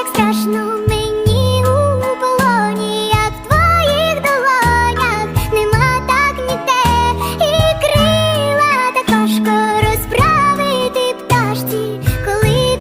як страшно.